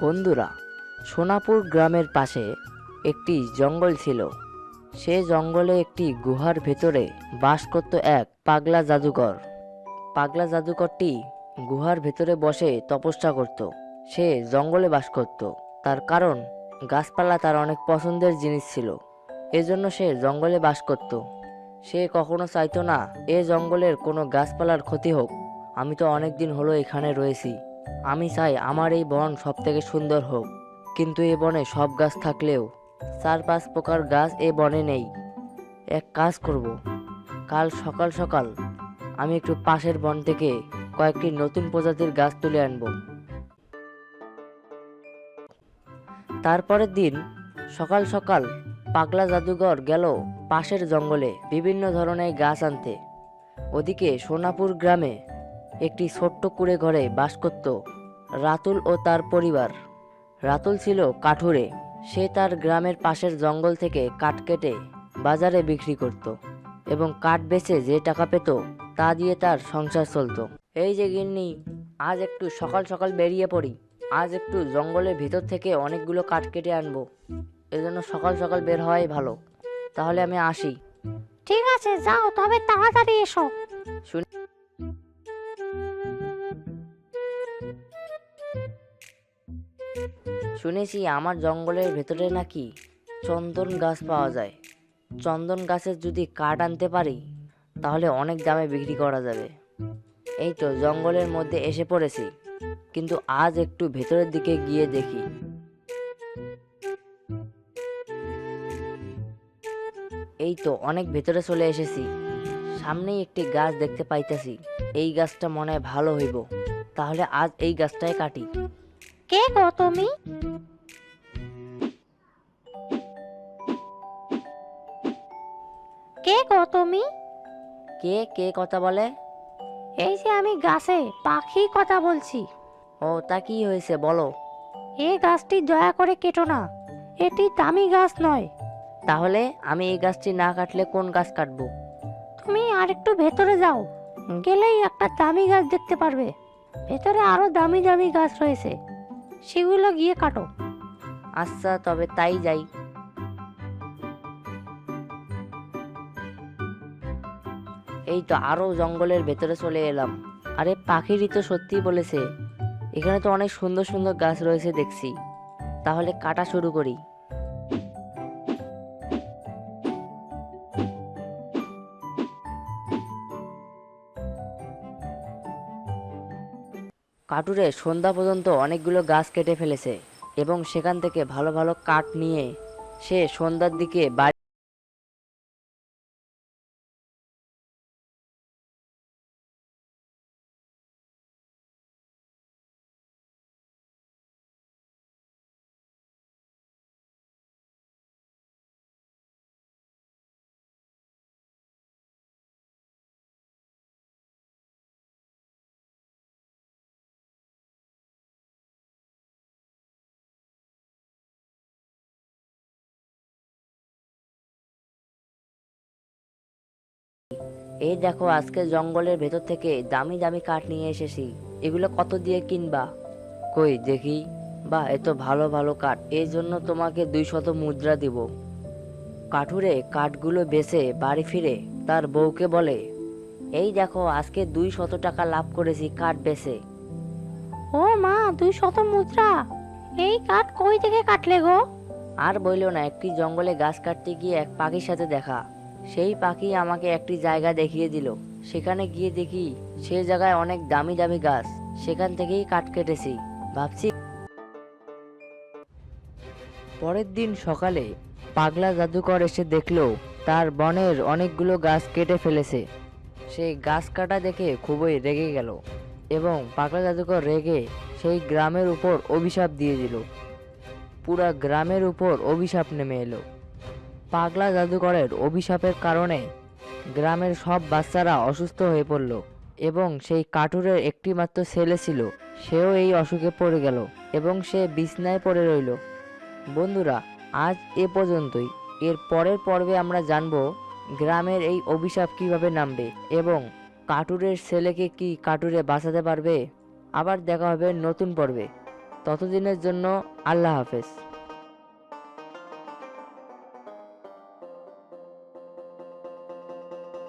বন্ধুরা, সোনাপুর গ্রামের পাশে একটি জঙ্গল ছিল। সে জঙ্গলে একটি গুহার ভেতরে বাস করত এক পাগলা জাদুকর। পাগলা জাদুকরটি গুহার ভেতরে বসে তপস্যা করত। সে জঙ্গলে বাস করত। তার কারণ, গাছপালা তার অনেক পছন্দের জিনিস ছিল। এজন্য সে জঙ্গলে বাস করত। সে কখনো চাইতো না, এ জঙ্গলের কোনো গাছপালার ক্ষতি হোক। আমি তো অনেক দিন হলো এখানে রয়েছি। আমি চাই আমার এই বন সব থেকে সুন্দর হোক, কিন্তু এ বনে সব গাছ থাকলেও চার পাঁচ প্রকার গাছ এ বনে নেই। এক কাজ করব, কাল সকাল সকাল আমি একটু পাশের বন থেকে কয়েকটি নতুন প্রজাতির গাছ তুলে আনব। তারপরের দিন সকাল সকাল পাগলা জাদুঘর গেল পাশের জঙ্গলে বিভিন্ন ধরনের গাছ আনতে। ওদিকে সোনাপুর গ্রামে একটি ছোট্ট কুড়ে ঘরে বাস করত রাতুল ও তার পরিবার। রাতুল ছিল কাঠুরে। সে তার গ্রামের পাশের জঙ্গল থেকে কাঠ কেটে বাজারে বিক্রি করত এবং কাঠ বেচে যে টাকা পেত তা দিয়ে তার সংসার চলতো। এই যে গিন্নি আজ একটু সকাল সকাল বেরিয়ে পড়ি। আজ একটু জঙ্গলের ভিতর থেকে অনেকগুলো কাঠ কেটে আনব। এজন্য সকাল সকাল বের হওয়াই ভালো। তাহলে আমি আসি। ঠিক আছে যাও তবে তাড়াতাড়ি এসো। শুন শুনেছি আমার জঙ্গলের ভেতরে নাকি চন্দন গাছ পাওয়া যায়। চন্দন গাছের যদি কাঠ আনতে পারি, তাহলে অনেক দামে বিক্রি করা যাবে। এই তো জঙ্গলের মধ্যে এসে পড়েছি, কিন্তু আজ একটু ভেতরের দিকে গিয়ে দেখি। এই তো অনেক ভেতরে চলে এসেছি। সামনেই একটি গাছ দেখতে পাইতেছি। এই গাছটা মনে হয় ভালো হইব। তাহলে আজ এই গাছটাই কাটি। কে গো তুমি? গো তুমি? কে কে কথা বলে? এই যে আমি গাছে পাখি কথা বলছি। ও তা কি হয়েছে বলো। এই গাছটি দয়া করে কেটো না। এটি দামি গাছ নয়। তাহলে আমি এই গাছটি না কাটলে কোন গাছ কাটবো? তুমি আর একটু ভেতরে যাও। গেলেই একটা দামি গাছ দেখতে পারবে। ভেতরে আরও দামি দামি গাছ রয়েছে। সেগুলো গিয়ে কাটো। আচ্ছা তবে তাই যাই। এই তো আরও জঙ্গলের ভেতরে চলে এলাম। আরে, পাখিরই তো সত্যি বলেছে। এখানে তো অনেক সুন্দর সুন্দর গাছ রয়েছে দেখছি। তাহলে কাটা শুরু করি। কাটুরে, সন্ধ্যা পর্যন্ত অনেকগুলো গাছ কেটে ফেলেছে এবং সেখান থেকে ভালো ভালো কাঠ নিয়ে সে সন্ধ্যার দিকে বাড়ি এই দেখো আজকে জঙ্গলের ভেতর থেকে দামি দামি কাঠ নিয়ে এসেছি। এগুলো কত দিয়ে কিনবা? কই দেখি। বা এত ভালো ভালো কাঠ। এই জন্য তোমাকে দুই শত মুদ্রা দিব। কাঠুরে কাঠগুলো বেচে বাড়ি ফিরে তার বউকে বলে এই দেখো আজকে দুই শত টাকা লাভ করেছি কাঠ বেছে ও মা দুই শত মুদ্রা? এই কাঠ কই থেকে কাটলে গো? আর বইল না একটি জঙ্গলে গাছ কাটতে গিয়ে এক পাখির সাথে দেখা। সেই পাখি আমাকে একটি জায়গা দেখিয়ে দিল। সেখানে গিয়ে দেখি সে জায়গায় অনেক দামি দামি গাছ। সেখান থেকেই কাঠ কেটেছি। ভাবছি পরের দিন সকালে পাগলা জাদুকর এসে দেখল তার বনের অনেকগুলো গাছ কেটে ফেলেছে। সেই গাছ কাটা দেখে খুবই রেগে গেল এবং পাগলা জাদুকর রেগে সেই গ্রামের উপর অভিশাপ দিয়ে দিল। পুরা গ্রামের উপর অভিশাপ নেমে এলো। পাগলা জাদুকরের অভিশাপের কারণে গ্রামের সব বাচ্চারা অসুস্থ হয়ে পড়ল এবং সেই কাঠুরের একটি মাত্র ছেলে ছিল। সেও এই অসুখে পড়ে গেল এবং সে বিছনায় পড়ে রইল। বন্ধুরা, আজ এ পর্যন্তই। এর পরের পর্বে আমরা জানব গ্রামের এই অভিশাপ কীভাবে নামবে এবং কাটুরের ছেলেকে কি কাটুরে বাঁচাতে পারবে। আবার দেখা হবে নতুন পর্বে। ততদিনের জন্য আল্লাহ হাফেজ।